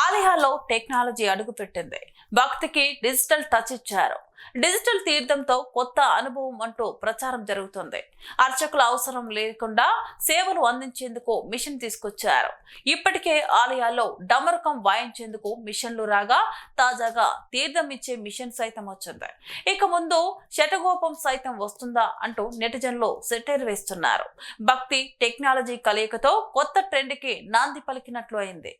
ఆలయాల్లో టెక్నాలజీ అడుగుపెట్టింది. భక్తికి డిజిటల్ టచ్ ఇచ్చారు. డిజిటల్ తీర్థంతో కొత్త అనుభవం అంటూ ప్రచారం జరుగుతుంది. అర్చకుల అవసరం లేకుండా సేవలు అందించేందుకు మిషన్ తీసుకొచ్చారు. ఇప్పటికే ఆలయాల్లో డమరకం వాయించేందుకు మిషన్లు రాగా తాజాగా తీర్థం ఇచ్చే మిషన్ సైతం వచ్చింది. ఇక ముందు శటగోపం సైతం వస్తుందా అంటూ నెటిజన్లు సెటైర్ వేస్తున్నారు. భక్తి టెక్నాలజీ కలయికతో కొత్త ట్రెండ్కి నాంది పలికినట్లు అయింది.